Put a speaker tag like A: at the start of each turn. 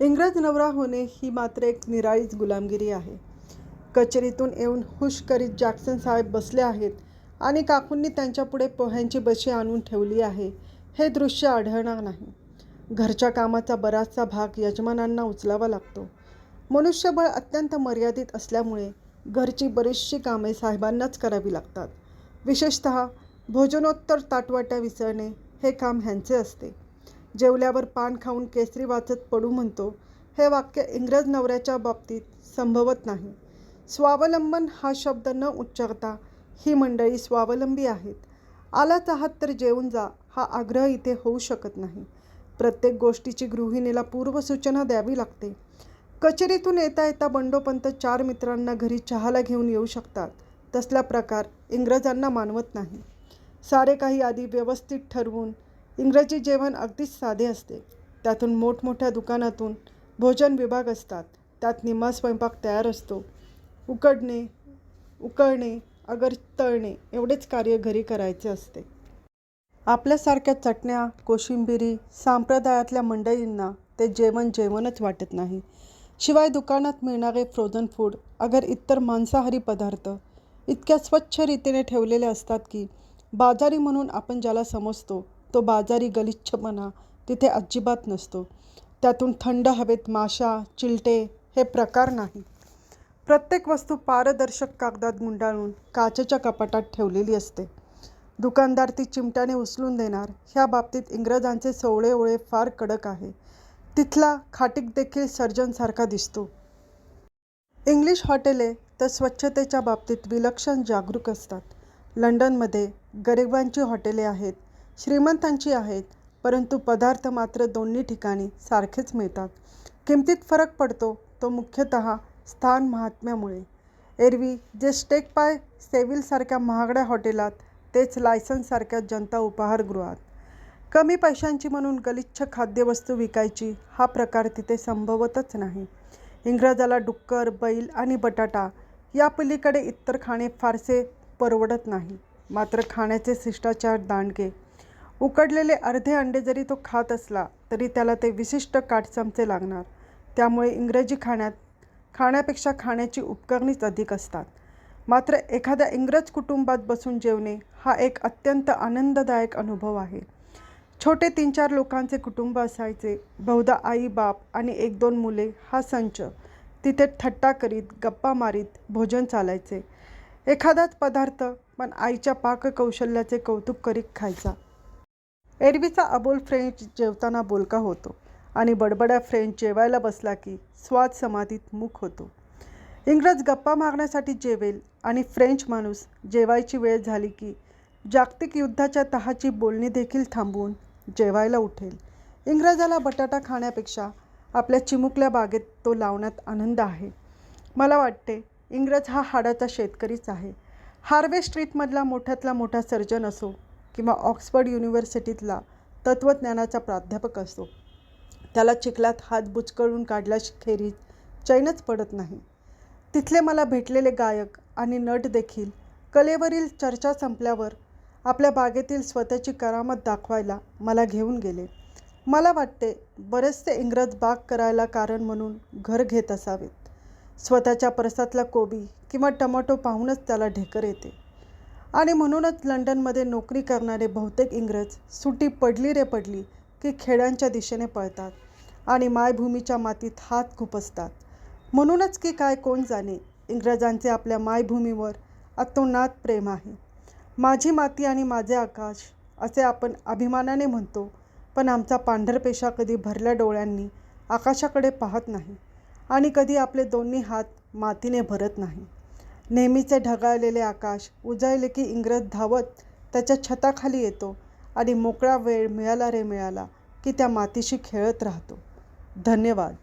A: इंग्रज नवरा होणे ही मात्र एक निराळीच गुलामगिरी आहे. कचेरीतून येऊन हुश करीत जॅक्सन साहेब बसले आहेत आणि काकूंनी त्यांच्यापुढे पोह्यांची बशी आणून ठेवली आहे. हे दृश्य आढळणार नाही. घरच्या कामाचा बराचसा भाग यजमानांना उचलावा लागतो. मनुष्यबळ अत्यंत मर्यादित असल्यामुळे घरची बरीचशी कामे साहेबांनाच करावी लागतात. विशेषत भोजनोत्तर ताटवाट्या विसरणे हे काम ह्यांचे असते. जेवल्यावर पान खाऊन केसरी वाचत पडू म्हणतो हे वाक्य इंग्रज नवऱ्याच्या बाबतीत संभवत नाही. स्वावलंबन हा शब्द न उच्चारता ही मंडळी स्वावलंबी आहेत. आलाच आहात तर जेवून जा हा आग्रह इथे होऊ शकत नाही. प्रत्येक गोष्टीची गृहिणीला पूर्वसूचना द्यावी लागते. कचेरीतून येता येता बंडोपंत चार मित्रांना घरी चहाला घेऊन येऊ शकतात. तसला प्रकार इंग्रजांना मानवत नाही. सारे काही आधी व्यवस्थित ठरवून इंग्रजी जेवण अगदीच साधे असते. त्यातून मोठमोठ्या दुकानातून भोजन विभाग असतात. त्यात निम्मा स्वयंपाक तयार असतो. उकडणे उकळणे अगर तळणे एवढेच कार्य घरी करायचे असते. आपल्यासारख्या चटण्या कोशिंबिरी संप्रदायातल्या मंडळींना ते जेवण जेवणच वाटत नाही. शिवाय दुकानात मिळणारे फ्रोझन फूड अगर इतर मांसाहारी पदार्थ इतक्या स्वच्छ रीतीने ठेवलेले असतात की बाजारी म्हणून आपण ज्याला समजतो तो बाजारी गलिच्छपणा तिथे अजिबात नसतो. त्यातून थंड हवेत माशा चिलटे हे प्रकार नाही. प्रत्येक वस्तू पारदर्शक कागदात गुंडाळून काचेच्या कपाटात ठेवलेली असते. दुकानदार ती चिमट्याने उचलून देणार. ह्या बाबतीत इंग्रजांचे सोवळे ओळे फार कडक आहे. तिथला खाटीक देखील सर्जनसारखा दिसतो. इंग्लिश हॉटेले तर स्वच्छतेच्या बाबतीत विलक्षण जागरूक असतात. लंडनमध्ये गरिबांची हॉटेले आहेत. श्रीमंतांची आहेत परंतु पदार्थ मात्र दोन्ही ठिकाणी सारखेच मिळतात. किमतीत फरक पडतो तो मुख्यतः स्थान महात्म्यामुळे. एरवी जे स्टेक पाय सेविलसारख्या महागड्या हॉटेलात तेच लायसन्ससारख्या जनता उपाहारगृहात. कमी पैशांची म्हणून गलिच्छ खाद्यवस्तू विकायची हा प्रकार तिथे संभवतच नाही. इंग्रजाला डुक्कर बैल आणि बटाटा या पलीकडे इतर खाणे फारसे परवडत नाही. मात्र खाण्याचे शिष्टाचार दांडगे उकडलेले अर्धे अंडे जरी तो खात असला तरी त्याला ते विशिष्ट काटचमचे लागणार. त्यामुळे इंग्रजी खाण्यात खाण्यापेक्षा खाण्याची उपकरणीच अधिक असतात. मात्र एखाद्या इंग्रज कुटुंबात बसून जेवणे हा एक अत्यंत आनंददायक अनुभव आहे. छोटे तीन चार लोकांचे कुटुंब असायचे बहुधा आई बाप आणि एक दोन मुले हा संच. तिथे थट्टा करीत गप्पा मारीत भोजन चालायचे. एखादाच पदार्थ पण आईच्या पाककौशल्याचे कौतुक करीत खायचा. एरवीचा अबोल फ्रेंच जेवताना बोलका होतो आणि बडबड्या फ्रेंच जेवायला बसला की स्वाद समाधीत मुख होतो. इंग्रज गप्पा मागण्यासाठी जेवेल आणि फ्रेंच माणूस जेवायची वेळ झाली की जागतिक युद्धाच्या तहाची बोलणी देखील थांबवून जेवायला उठेल. इंग्रजाला बटाटा खाण्यापेक्षा आपल्या चिमुकल्या बागेत तो लावण्यात आनंद आहे. मला वाटते इंग्रज हा हाडाचा शेतकरीच आहे. हार्वे स्ट्रीटमधला मोठ्यातला मोठा सर्जन असो किंवा ऑक्सफर्ड युनिव्हर्सिटीतला तत्त्वज्ञानाचा प्राध्यापक असो त्याला चिखलात हात बुचकळून काढल्याखेरीज चैनच पडत नाही. तिथले मला भेटलेले गायक आणि नट देखील कलेवरील चर्चा संपल्यावर आपल्या बागेतील स्वतःची करामत दाखवायला मला घेऊन गेले. मला वाटते बरेचसे इंग्रज बाग करायला कारण म्हणून घर घेत असावेत. स्वतःच्या परसातला कोबी किंवा टमाटो पाहूनच त्याला ढेकर येते. आणि म्हणूनच लंडनमध्ये नोकरी करणारे बहुतेक इंग्रज सुटी पडली रे पडली की खेड्यांच्या दिशेने पळतात आणि मायभूमीच्या मातीत हात खुपसतात. म्हणूनच की काय कोण जाणे इंग्रजांचे आपल्या मायभूमीवर अतोनात प्रेम आहे. माझी माती आणि माझे आकाश असे आपण अभिमानाने म्हणतो पण आमचा पांढरपेशा कधी भरल्या डोळ्यांनी आकाशाकडे पाहत नाही आणि कधी आपले दोन्ही हात मातीने भरत नाही. नेहमीचे ढगाळलेले आकाश उजळले की इंग्रज धावत त्याच्या छताखाली येतो आणि मोकळा वेळ मिळाला रे मिळाला की त्या मातीशी खेळत राहतो. धन्यवाद.